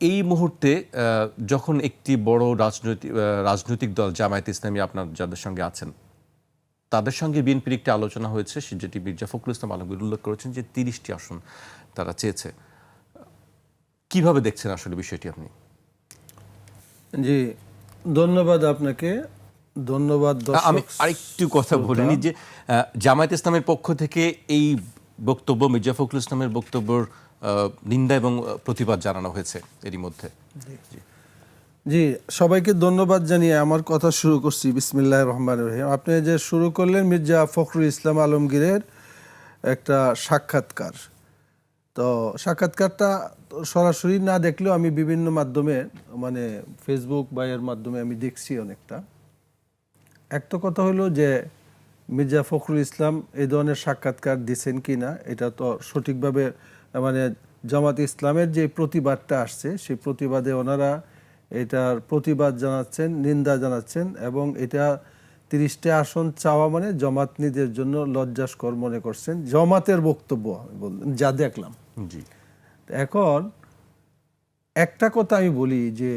এই মুহূর্তে যখন একটি বড় রাজনৈতিক রাজনৈতিক দল জামায়াত ইসলামী আপনার যাদের সঙ্গে আছেন তাদের সঙ্গে বিএনপির একটি আলোচনা হয়েছে যেটি মির্জা ফখরুল ইসলাম আলমগীর উল্লেখ করেছেন যে তিরিশটি আসন তারা চেয়েছে। কীভাবে দেখছেন আসলে বিষয়টি আপনি? জি ধন্যবাদ আপনাকে। ধন্যবাদ আমি আরেকটু কথা বলিনি যে জামায়াত ইসলামের পক্ষ থেকে এই বক্তব্য মির্জা ফখরুল ইসলামের বক্তব্যর আহ, নিন্দা এবং প্রতিবাদ জানানো হয়েছে এরই মধ্যে। জি। সবাইকে ধন্যবাদ জানিয়ে আমার কথা শুরু করছি। বিসমিল্লাহ রহমান রহিম। আপনি যে শুরু করলেন, মির্জা ফখরুল ইসলাম আলমগীরের একটা সাক্ষাৎকার। তো সাক্ষাৎকারটা সরাসরি না দেখলেও আমি বিভিন্ন মাধ্যমে মানে ফেসবুক বা এর মাধ্যমে আমি দেখছি অনেকটা। একটা কথা হলো যে, মির্জা ফখরুল ইসলাম এই ধরনের সাক্ষাৎকার দিচ্ছেন কি না এটা তো সঠিকভাবে মানে জামাত ইসলামের যে প্রতিবাদটা আসছে সেই প্রতিবাদে ওনারা এটার প্রতিবাদ জানাচ্ছেন নিন্দা জানাচ্ছেন এবং এটা তিরিশটা আসন চাওয়া মানে জমাত নিজের জন্য লজ্জাস্কর মনে করছেন। জমাতের বক্তব্য আমি বললাম যা দেখলাম। জি। এখন একটা কথা আমি বলি যে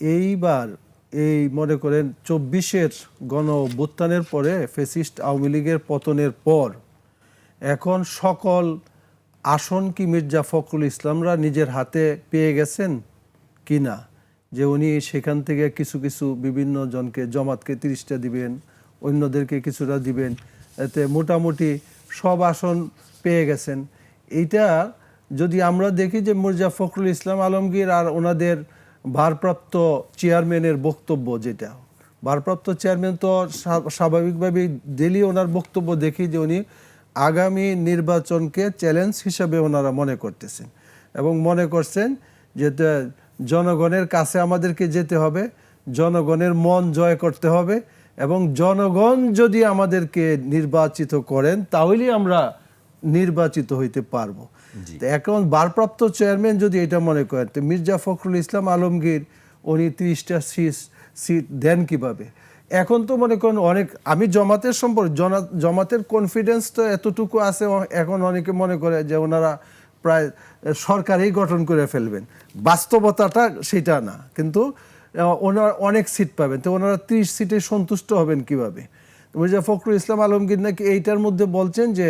এইবার এই মনে করেন চব্বিশের গণ অভ্যুত্থানের পরে ফেসিস্ট আওয়ামী লীগের পতনের পর এখন সকল আসন কি মির্জা ফখরুল ইসলামরা নিজের হাতে পেয়ে গেছেন কি না? যে উনি সেখান থেকে কিছু কিছু বিভিন্ন জনকে, জমাতকে তিরিশটা দিবেন, অন্যদেরকে কিছুটা দিবেন, এতে মোটামুটি সব আসন পেয়ে গেছেন। এইটা যদি আমরা দেখি যে মির্জা ফখরুল ইসলাম আলমগীর আর ওনাদের ভারপ্রাপ্ত চেয়ারম্যানের বক্তব্য যেটা, ভারপ্রাপ্ত চেয়ারম্যান তো স্বাভাবিকভাবেই ডেলি ওনার বক্তব্য দেখি যে উনি আগামী নির্বাচনকে চ্যালেঞ্জ হিসাবে ওনারা মনে করতেছেন এবং মনে করছেন যে জনগণের কাছে আমাদেরকে যেতে হবে জনগণের মন জয় করতে হবে এবং জনগণ যদি আমাদেরকে নির্বাচিত করেন তাহলেই আমরা নির্বাচিত হইতে পারব। এখন ভারপ্রাপ্ত চেয়ারম্যান যদি এটা মনে করেন তো মির্জা ফখরুল ইসলাম আলমগীর উনি তিরিশটা সিট দেন কীভাবে? এখন তো মনে করেন অনেক, আমি জমাতের সম্পর্কে জমাতের কনফিডেন্স তো এতটুকু আছে এখন অনেকে মনে করে যে ওনারা প্রায় সরকারই গঠন করে ফেলবেন। বাস্তবতাটা সেটা না, কিন্তু ওনারা অনেক সিট পাবেন। তো ওনারা ত্রিশ সিটে সন্তুষ্ট হবেন কীভাবে? মির্জা ফখরুল ইসলাম আলমগীর নাকি এইটার মধ্যে বলছেন যে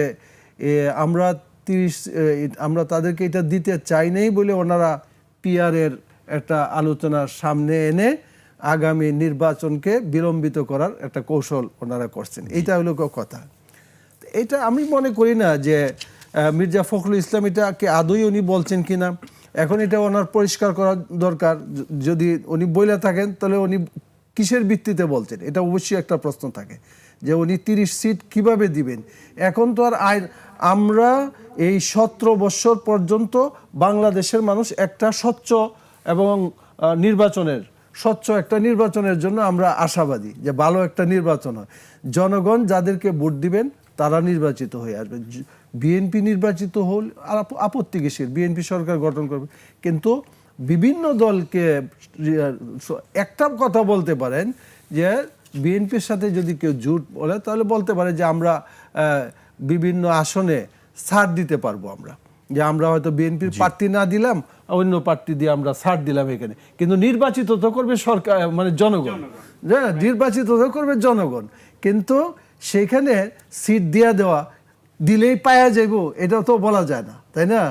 আমরা তিরিশ আমরা তাদেরকে এটা দিতে চাই নাই বলে ওনারা পিয়ারের একটা আলোচনার সামনে এনে আগামী নির্বাচনকে বিলম্বিত করার একটা কৌশল ওনারা করছেন। এইটা হলো ক- কথা। এটা আমি মনে করি না যে মির্জা ফখরুল ইসলাম এটাকে আদৌ উনি বলছেন কি না এখন এটা ওনার পরিষ্কার করা দরকার। যদি উনি বইলে থাকেন তাহলে উনি কিসের ভিত্তিতে বলছেন? এটা অবশ্যই একটা প্রশ্ন থাকে যে উনি তিরিশ সিট কীভাবে দিবেন? এখন তো আর আইন আমরা এই সতেরো বছর পর্যন্ত বাংলাদেশের মানুষ একটা স্বচ্ছ এবং নির্বাচনের স্বচ্ছ একটা নির্বাচনের জন্য আমরা আশাবাদী যে ভালো একটা নির্বাচন হয়। জনগণ যাদেরকে ভোট দিবেন, তারা নির্বাচিত হয়ে আসবে। বিএনপি নির্বাচিত হল, আর আপ- আপত্তি কিসের? বিএনপি সরকার গঠন করবে। কিন্তু বিভিন্ন দলকে একটা কথা বলতে পারেন যে বিএনপির সাথে যদি কেউ জোট বলে, তাহলে বলতে পারে যে আমরা বিভিন্ন আসনে ছাড় দিতে পারব আমরা। যে আমরা হয়তো বিএনপির প্রার্থী না দিলাম অন্য প্রার্থী দিয়ে আমরা ছাড় দিলাম এখানে। কিন্তু নির্বাচিত তো করবে সরকার মানে জনগণ। হ্যাঁ নির্বাচিত তো করবে জনগণ। কিন্তু সেখানে সিট দিয়া দেওয়া দিলেই পায়া যাইব এটা তো বলা যায় না তাই না?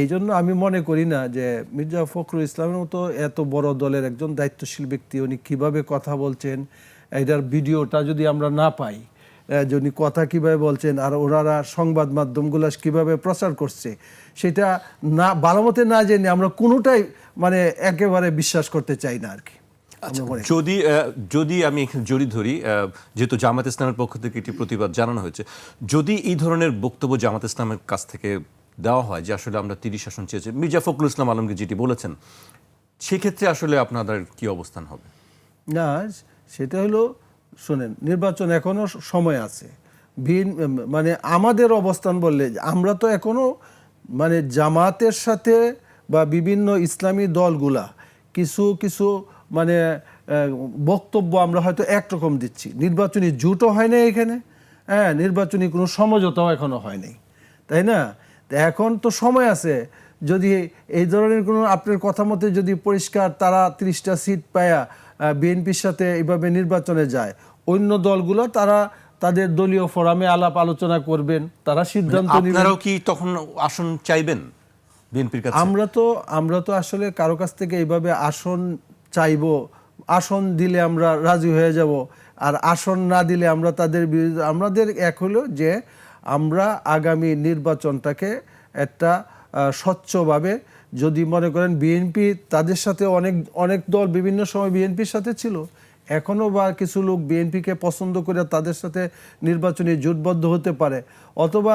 এই জন্য আমি মনে করি না যে মির্জা ফখরুল ইসলামের মতো এত বড় দলের একজন দায়িত্বশীল ব্যক্তি উনি কীভাবে কথা বলছেন এটার ভিডিওটা যদি আমরা না পাই আহ, যে উনি কথা কীভাবে বলছেন আর ওনারা সংবাদ মাধ্যমগুলো কীভাবে প্রচার করছে সেটা না ভালো মতে না জেনে আমরা কোনোটাই মানে একেবারে বিশ্বাস করতে চাই না আর কি। আচ্ছা যদি যদি আমি জড়ি ধরি যেহেতু জামাত ইসলামের পক্ষ থেকে একটি প্রতিবাদ জানানো হয়েছে যদি এই ধরনের বক্তব্য জামাত ইসলামের কাছ থেকে দেওয়া হয় যে আসলে আমরা তিরিশ আসন চেয়েছি মির্জা ফখরুল ইসলাম আলমগীর যেটি বলেছেন সেক্ষেত্রে আসলে আপনাদের কি অবস্থান হবে? না সেটা হলো শোনেন, নির্বাচন এখনও সময় আছে। ভিন মানে আমাদের অবস্থান বললে, আমরা তো এখনও মানে জামাতের সাথে বা বিভিন্ন ইসলামী দলগুলা কিছু কিছু মানে বক্তব্য আমরা হয়তো একরকম দিচ্ছি। নির্বাচনী জুটও হয় না এখানে। হ্যাঁ নির্বাচনী কোনো সমঝোতাও এখনও হয়নি তাই না? এখন তো সময় আছে। যদি এই ধরনের কোনো আপনার কথা মতে যদি পরিষ্কার তারা তিরিশটা সিট পায়া বিএনপির সাথে এভাবে নির্বাচনে যায়। অন্য দলগুলো তারা তাদের দলীয় ফোরামে আলাপ আলোচনা করবেন তারা সিদ্ধান্ত আপনারাও কি তখন আসন চাইবেন বিএনপির কাছে? আমরা তো আমরা তো আসলে কারও কাছ থেকে এইভাবে আসন চাইব। আসন দিলে আমরা রাজি হয়ে যাব আর আসন না দিলে আমরা তাদের বিরুদ্ধে আমাদের এক হলো যে আমরা আগামী নির্বাচনটাকে একটা আহ, স্বচ্ছভাবে যদি মনে করেন বিএনপি তাদের সাথে অনেক অনেক দল বিভিন্ন সময় বিএনপির সাথে ছিল এখনও বা কিছু লোক বিএনপিকে পছন্দ করে তাদের সাথে নির্বাচনী জোটবদ্ধ হতে পারে। অথবা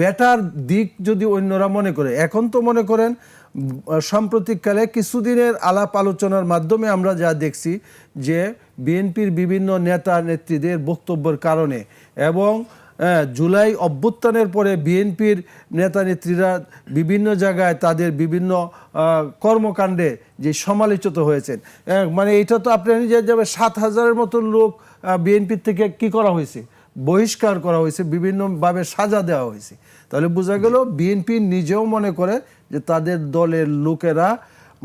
বেটার দিক যদি অন্যরা মনে করে। এখন তো মনে করেন, সাম্প্রতিককালে কিছুদিনের আলাপ আলোচনার মাধ্যমে আমরা যা দেখছি যে বিএনপির বিভিন্ন নেতা নেত্রীদের বক্তব্যের কারণে এবং জুলাই অভ্যুত্থানের পরে বিএনপির নেতা নেত্রীরা বিভিন্ন জায়গায় তাদের বিভিন্ন কর্মকাণ্ডে যে সমালোচিত হয়েছেন। হ্যাঁ, মানে এটা তো আপনি যাবে সাত হাজারের মতো লোক বিএনপির থেকে কি করা হয়েছে? বহিষ্কার করা হয়েছে বিভিন্নভাবে সাজা দেওয়া হয়েছে। তাহলে বোঝা গেল বিএনপি নিজেও মনে করে যে তাদের দলের লোকেরা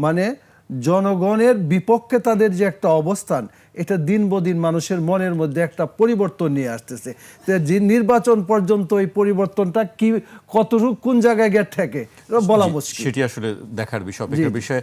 মানে জনগণের বিপক্ষে তাদের যে একটা অবস্থান এটা দিন বদিন মানুষের মনের মধ্যে একটা পরিবর্তন নিয়ে আসতেছে। যে নির্বাচন পর্যন্ত এই পরিবর্তনটা কি কতটুকু কোন জায়গায় গিয়ে ঠেকে বলা মুশকিল। সেটি আসলে দেখার বিষয় বিষয়ে বিষয়।